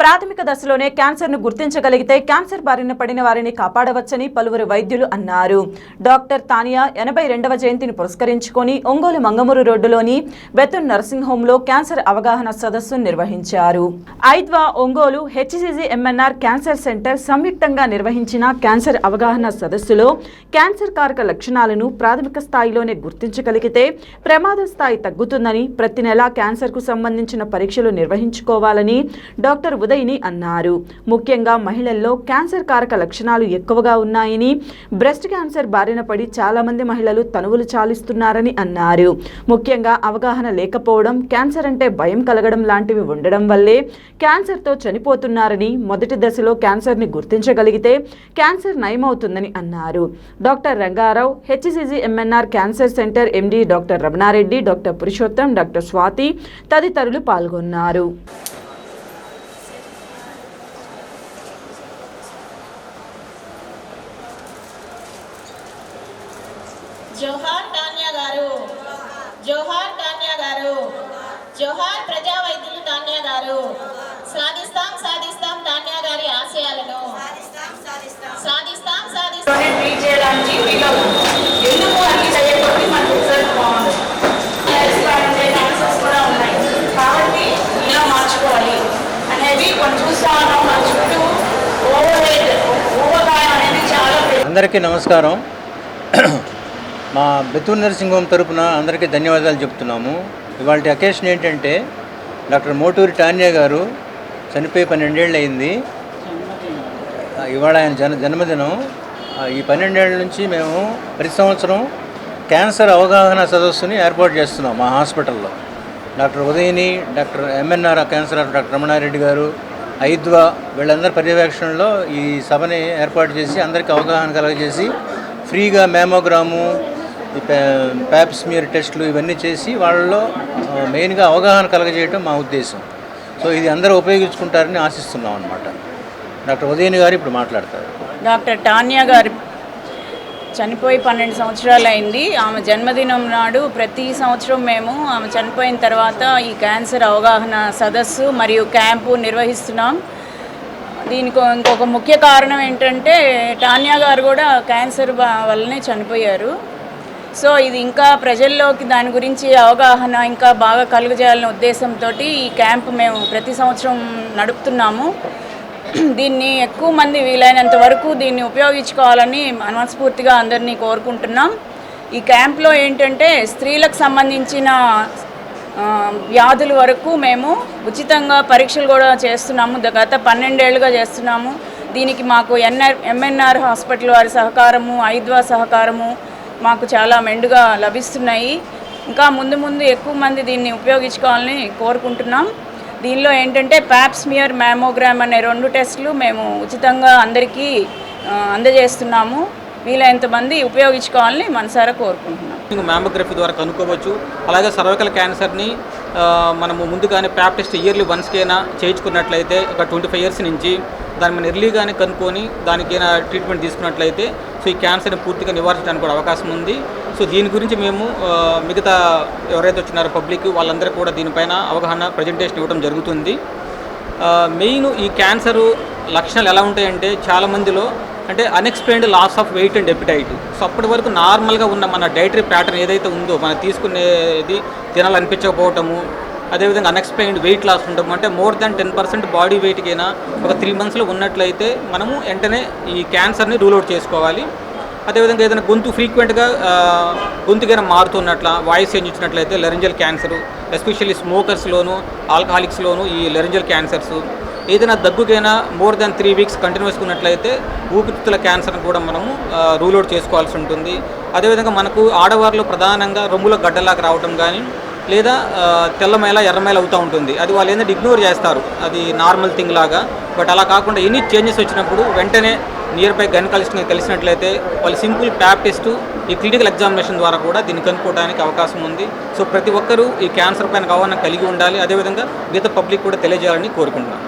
ప్రాథమిక దశలోనే క్యాన్సర్ను గుర్తించగలిగితే క్యాన్సర్ బారిన పడిన వారిని కాపాడవచ్చని పలువురు వైద్యులు అన్నారు. డాక్టర్ తానియా ఎనభై రెండవ జయంతిని పురస్కరించుకొని ఒంగోలు మంగమూరు రోడ్డులోని బెతున్ నర్సింగ్ హోంలో క్యాన్సర్ అవగాహన సదస్సు నిర్వహించారు. ఐద్వా Ongole HCG MNR cancer centre సంయుక్తంగా నిర్వహించిన క్యాన్సర్ అవగాహన సదస్సులో క్యాన్సర్ కారక లక్షణాలను ప్రాథమిక స్థాయిలోనే గుర్తించగలిగితే ప్రమాద స్థాయి తగ్గుతుందని ప్రతి నెలా క్యాన్సర్కు సంబంధించిన పరీక్షలు నిర్వహించుకోవాలని డాక్టర్ ఉదయ్ని అన్నారు. ముఖ్యంగా మహిళల్లో క్యాన్సర్ కారక లక్షణాలు ఎక్కువగా ఉన్నాయని బ్రెస్ట్ క్యాన్సర్ బారిన పడి చాలా మంది మహిళలు తనువులు చాలిస్తున్నారని అన్నారు. ముఖ్యంగా అవగాహన లేకపోవడం క్యాన్సర్ అంటే భయం కలగడం లాంటివి ఉండడం వల్లే క్యాన్సర్తో చనిపోతున్నారని మొదటి దశలో క్యాన్సర్ని గుర్తించగలిగితే క్యాన్సర్ నయమవుతుందని అన్నారు. Doctor Rangarao HCG MNR cancer centre MD doctor Ramanareddy doctor Purushottam doctor Swathi తదితరులు పాల్గొన్నారు. జోహార్ టానియా గారు. జోహార్ టానియా గారు. జోహార్ ప్రజా వైద్యులు టానియా గారు. సాధిస్తాం సాధిస్తాం టాన్యా గారి ఆశయాలను. సాధిస్తాం సాధిస్తాం. చేయడానికి ఎందుకు అన్ని చేయకపోతే కూడా ఉన్నాయి కాబట్టి ఇలా మార్చుకోవాలి అనేది చూస్తా ఉన్నాం మన చుట్టూ ఓవర్ అనేది చాలా అందరికీ నమస్కారం. మా బెతూర్ నర్సింగ్ హోమ్ తరపున అందరికీ ధన్యవాదాలు చెప్తున్నాము. ఇవాళ అకేషన్ ఏంటంటే డాక్టర్ మోటూరి టాన్యా గారు చనిపోయి పన్నెండేళ్ళు అయింది. ఇవాళ ఆయన జన జన్మదినం. ఈ పన్నెండేళ్ళ నుంచి మేము ప్రతి సంవత్సరం క్యాన్సర్ అవగాహన సదస్సుని ఏర్పాటు చేస్తున్నాం మా హాస్పిటల్లో. Doctor Udayani doctor MNR cancer doctor Ramanareddy గారు ఐద్వా వీళ్ళందరి పర్యవేక్షణలో ఈ సభని ఏర్పాటు చేసి అందరికీ అవగాహన కలగజేసి ఫ్రీగా మ్యామోగ్రాము ఈ పే- ప్యాప్ టెస్టులు ఇవన్నీ చేసి వాళ్ళలో మెయిన్గా అవగాహన కలగజేయటం మా ఉద్దేశం. సో ఇది అందరూ ఉపయోగించుకుంటారని ఆశిస్తున్నాం అనమాట డాక్టర్ ఉదయని గారు ఇప్పుడు మాట్లాడతారు. డాక్టర్ టాన్యా గారు చనిపోయి పన్నెండు సంవత్సరాలు అయింది. ఆమె జన్మదినం నాడు ప్రతి సంవత్సరం మేము ఆమె చనిపోయిన తర్వాత ఈ క్యాన్సర్ అవగాహన సదస్సు మరియు క్యాంపు నిర్వహిస్తున్నాం. దీనికి ఇంకొక ముఖ్య కారణం ఏంటంటే టాన్యా గారు కూడా క్యాన్సర్ వల్లనే చనిపోయారు. సో ఇది ఇంకా ప్రజల్లోకి దాని గురించి అవగాహన ఇంకా బాగా కలుగజేయాలనే ఉద్దేశంతో ఈ క్యాంప్ మేము ప్రతి సంవత్సరం నడుపుతున్నాము. దీన్ని ఎక్కువ మంది వీలైనంత వరకు దీన్ని ఉపయోగించుకోవాలని మనస్ఫూర్తిగా అందరినీ కోరుకుంటున్నాం. ఈ క్యాంప్లో ఏంటంటే స్త్రీలకు సంబంధించిన వ్యాధుల వరకు మేము ఉచితంగా పరీక్షలు కూడా చేస్తున్నాము. గత పన్నెండేళ్ళుగా చేస్తున్నాము. దీనికి మాకు ఎన్ఆర్ ఎంఎన్ఆర్ హాస్పిటల్ వారి సహకారము ఐద్వా సహకారము మాకు చాలా మెండుగా లభిస్తున్నాయి. ఇంకా ముందు ముందు ఎక్కువ మంది దీన్ని ఉపయోగించుకోవాలని కోరుకుంటున్నాం. దీనిలో ఏంటంటే ప్యాప్స్మియర్ మ్యామోగ్రామ్ అనే రెండు టెస్టులు మేము ఉచితంగా అందరికీ అందజేస్తున్నాము. వీలైనంత మంది ఉపయోగించుకోవాలని మనసారా కోరుకుంటున్నాం. మ్యామోగ్రఫీ ద్వారా కనుక్కోవచ్చు. అలాగే సర్వైకల్ క్యాన్సర్ని మనము ముందుగానే ప్యాప్ టెస్ట్ ఇయర్లీ వన్స్కైనా చేయించుకున్నట్లయితే ఒక ట్వంటీ ఫైవ్ ఇయర్స్ నుంచి దాన్ని మనం ఎర్లీగానే కనుక్కొని దానికైనా ట్రీట్మెంట్ తీసుకున్నట్లయితే సో ఈ క్యాన్సర్ని పూర్తిగా నివారించడానికి కూడా అవకాశం ఉంది. సో దీని గురించి మేము మిగతా ఎవరైతే వచ్చినారో పబ్లిక్ వాళ్ళందరికీ కూడా దీనిపైన అవగాహన ప్రజెంటేషన్ ఇవ్వడం జరుగుతుంది. మెయిన్ ఈ క్యాన్సరు లక్షణాలు ఎలా ఉంటాయంటే చాలామందిలో అంటే unexplained loss of weight and appetite so అప్పటి వరకు నార్మల్గా ఉన్న మన డైటరీ ప్యాటర్న్ ఏదైతే ఉందో మనం తీసుకునేది తినాలనిపించకపోవటము అదేవిధంగా అన్ఎక్స్ప్లెయిన్డ్ వెయిట్ లాస్ ఉండటం అంటే more than ten percent body వెయిట్కైనా ఒక త్రీ మంత్స్లో ఉన్నట్లయితే మనము వెంటనే ఈ క్యాన్సర్ని రూల్ అవుట్ చేసుకోవాలి. అదేవిధంగా ఏదైనా గొంతు ఫ్రీక్వెంట్గా గొంతుకైనా మారుతున్నట్ల వాయిస్ చేంజ్ ఇచ్చినట్లయితే లెరింజల్ క్యాన్సర్ ఎస్పెషల్లీ స్మోకర్స్లోను ఆల్కహాలిక్స్లోను ఈ లెరింజల్ క్యాన్సర్స్ ఏదైనా దగ్గుకైనా more than three weeks continues ఉన్నట్లయితే ఊపిరితిత్తుల క్యాన్సర్ని కూడా మనము రూల్ అవుట్ చేసుకోవాల్సి ఉంటుంది. అదేవిధంగా మనకు ఆడవారిలో ప్రధానంగా రొమ్ములో గడ్డలాగా రావటం కానీ లేదా తెల్లమైల ఎర్రమైల అవుతూ ఉంటుంది. అది వాళ్ళు ఏంటంటే ఇగ్నోర్ చేస్తారు. అది నార్మల్ థింగ్ లాగా. బట్ అలా కాకుండా ఎనీ చేంజెస్ వచ్చినప్పుడు వెంటనే నియర్ బై గైనకాలజిస్ట్ని కలిసినట్లయితే వాళ్ళు సింపుల్ ప్యాప్ టెస్ట్ ఈ క్లినికల్ ఎగ్జామినేషన్ ద్వారా కూడా దీన్ని కనుక్కోవడానికి అవకాశం ఉంది. సో ప్రతి ఒక్కరూ ఈ క్యాన్సర్ పైన అవగాహన కలిగి ఉండాలి. అదేవిధంగా మిగతా పబ్లిక్ కూడా తెలియజేయాలని కోరుకుంటున్నాను.